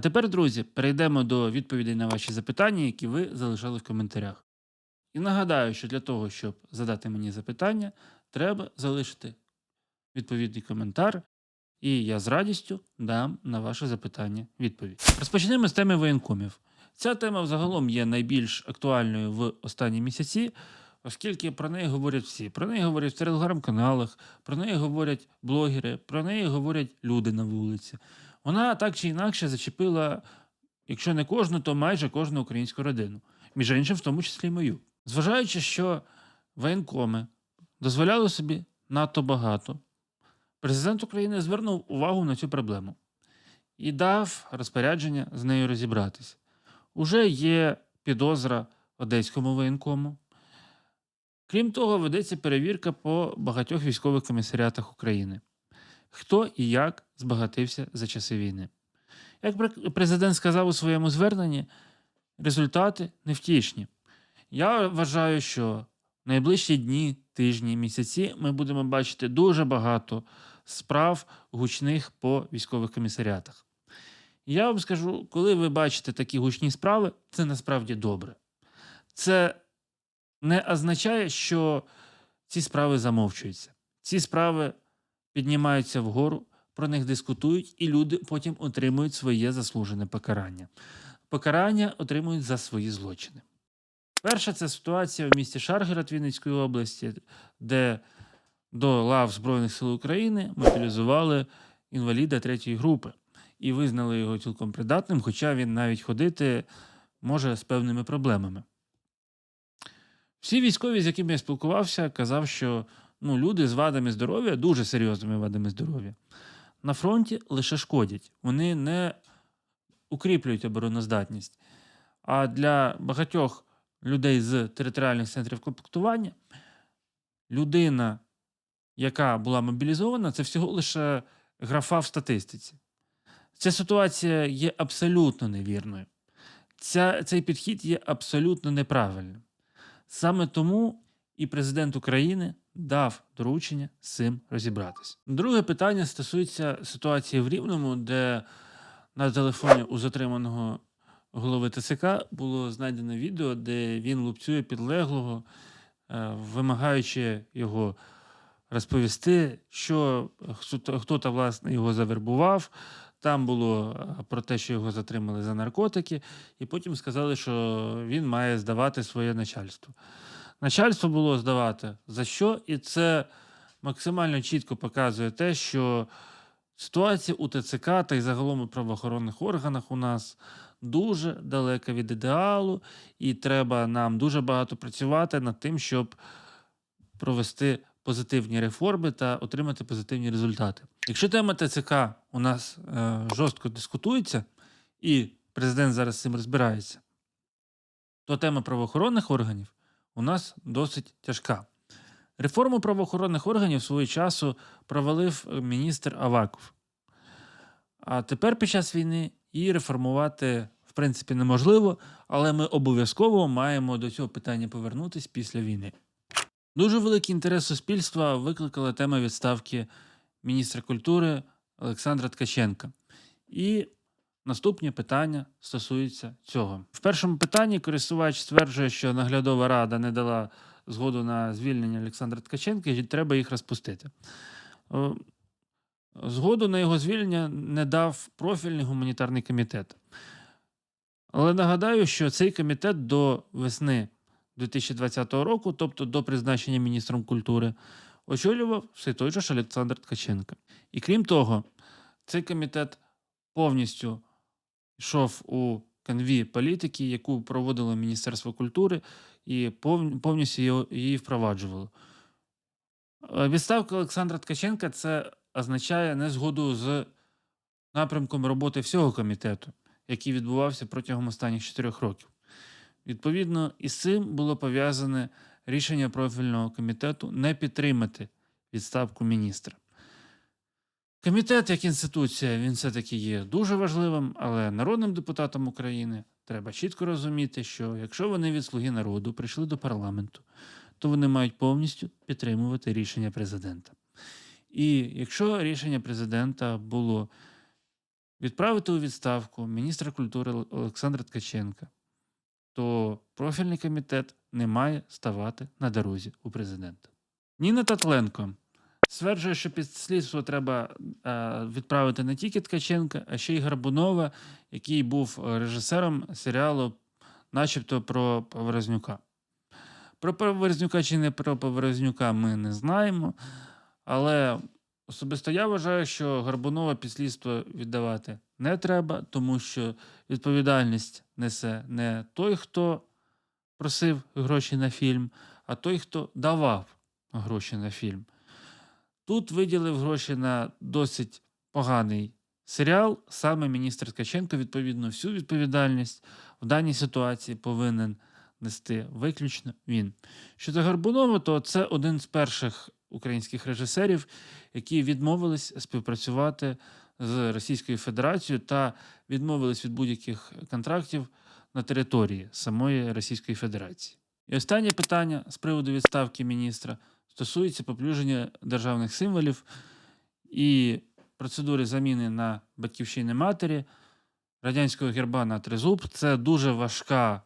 тепер, друзі, перейдемо до відповідей на ваші запитання, які ви залишали в коментарях. І нагадаю, що для того, щоб задати мені запитання, треба залишити відповідний коментар, і я з радістю дам на ваше запитання відповідь. Розпочнемо з теми воєнкомів. Ця тема взагалом є найбільш актуальною в останні місяці, оскільки про неї говорять всі. Про неї говорять в телеграм-каналах, про неї говорять блогери, про неї говорять люди на вулиці. Вона так чи інакше зачепила, якщо не кожну, то майже кожну українську родину. Між іншим, в тому числі мою. Зважаючи, що воєнкоми дозволяли собі надто багато, президент України звернув увагу на цю проблему і дав розпорядження з нею розібратися. Уже є підозра одеському воєнкому. Крім того, ведеться перевірка по багатьох військових комісаріатах України. Хто і як збагатився за часи війни. Як президент сказав у своєму зверненні, результати невтішні. Я вважаю, що в найближчі дні, тижні, місяці ми будемо бачити дуже багато справ гучних по військових комісаріатах. Я вам скажу, коли ви бачите такі гучні справи, це насправді добре. Це не означає, що ці справи замовчуються. Ці справи піднімаються вгору, про них дискутують, і люди потім отримують своє заслужене покарання. Покарання отримують за свої злочини. Перша це ситуація в місті Шаргород Вінницької області, де до лав Збройних сил України мобілізували інваліда третьої групи і визнали його цілком придатним, хоча він навіть ходити може з певними проблемами. Всі військові, з якими я спілкувався, казав, що ну, люди з вадами здоров'я, дуже серйозними вадами здоров'я, на фронті лише шкодять. Вони не укріплюють обороноздатність. А для багатьох людей з територіальних центрів комплектування людина, яка була мобілізована, це всього лише графа в статистиці. Ця ситуація є абсолютно невірною. Ця, цей підхід є абсолютно неправильним. Саме тому і президент України дав доручення з цим розібратись. Друге питання стосується ситуації в Рівному, де на телефоні у затриманого голови ТЦК було знайдено відео, де він лупцює підлеглого, е, вимагаючи його розповісти, що хто та власне його завербував. Там було е, про те, що його затримали за наркотики, і потім сказали, що він має здавати своє начальство. Начальство було здавати за що, і це максимально чітко показує те, що ситуація у ТЦК та й загалом у правоохоронних органах у нас дуже далека від ідеалу, і треба нам дуже багато працювати над тим, щоб провести позитивні реформи та отримати позитивні результати. Якщо тема ТЦК у нас е, жорстко дискутується, і президент зараз з цим розбирається, то тема правоохоронних органів у нас досить тяжка. Реформу правоохоронних органів свого часу провалив е, міністр Аваков. А тепер під час війни її реформувати в принципі неможливо, але ми обов'язково маємо до цього питання повернутися після війни. Дуже великий інтерес суспільства викликала тема відставки міністра культури Олександра Ткаченка. І наступні питання стосуються цього. В першому питанні користувач стверджує, що наглядова рада не дала згоду на звільнення Олександра Ткаченка, і треба їх розпустити. Згоду на його звільнення не дав профільний гуманітарний комітет. Але нагадаю, що цей комітет до весни 2020 року, тобто до призначення міністром культури, очолював все той же ж Олександр Ткаченко. І крім того, цей комітет повністю йшов у канві політики, яку проводило Міністерство культури, і повністю її впроваджувало. Е, Відставка Олександра Ткаченка це означає незгоду з напрямком роботи всього комітету, який відбувався протягом останніх чотирьох років. Відповідно, із цим було пов'язане рішення профільного комітету не підтримати відставку міністра. Комітет як інституція він все-таки є дуже важливим, але народним депутатам України треба чітко розуміти, що якщо вони від слуги народу прийшли до парламенту, то вони мають повністю підтримувати рішення президента. І якщо рішення президента було відправити у відставку міністра культури Олександра Ткаченка, то профільний комітет не має ставати на дорозі у президента. Ніна Татленко стверджує, що під слідство треба е, відправити не тільки Ткаченка, а ще й Гарбунова, який був режисером серіалу, начебто про Поворознюка. Про Поворознюка чи не про Поворознюка ми не знаємо, але особисто я вважаю, що Гарбунова під слідство віддавати не треба, тому що відповідальність несе не той, хто просив гроші на фільм, а той, хто давав гроші на фільм. Тут виділив гроші на досить поганий серіал. Саме міністр Ткаченко, відповідно, всю відповідальність в даній ситуації повинен нести виключно він. Щодо Горбунова, то це один з перших українських режисерів, які відмовились співпрацювати з Російською Федерацією та відмовились від будь-яких контрактів на території самої Російської Федерації. І останнє питання з приводу відставки міністра стосується поплюження державних символів і процедури заміни на батьківщини матері радянського герба на тризуб. Це дуже важка,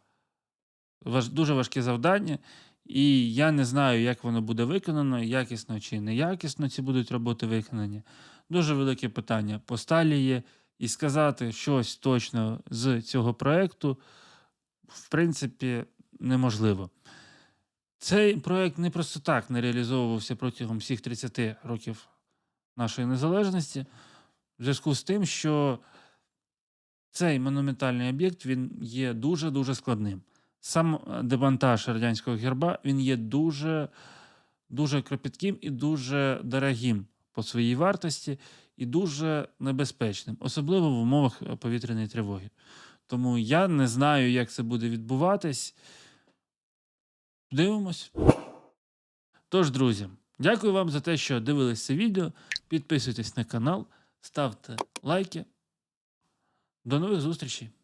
важ, дуже важке завдання, і я не знаю, як воно буде виконано, якісно чи неякісно ці будуть роботи виконані. Дуже велике питання по сталі є, і сказати щось точно з цього проекту, в принципі, неможливо. Цей проект не просто так не реалізовувався протягом всіх 30 років нашої незалежності, в зв'язку з тим, що цей монументальний об'єкт він є дуже-дуже складним. Сам е, демонтаж радянського герба він є дуже, дуже кропітким і дуже дорогим по своїй вартості і дуже небезпечним, особливо в умовах е, повітряної тривоги. Тому я не знаю, як це буде відбуватись. Дивимось. Тож, друзі, дякую вам за те, що дивились це відео. Підписуйтесь на канал, ставте лайки. До нових зустрічей!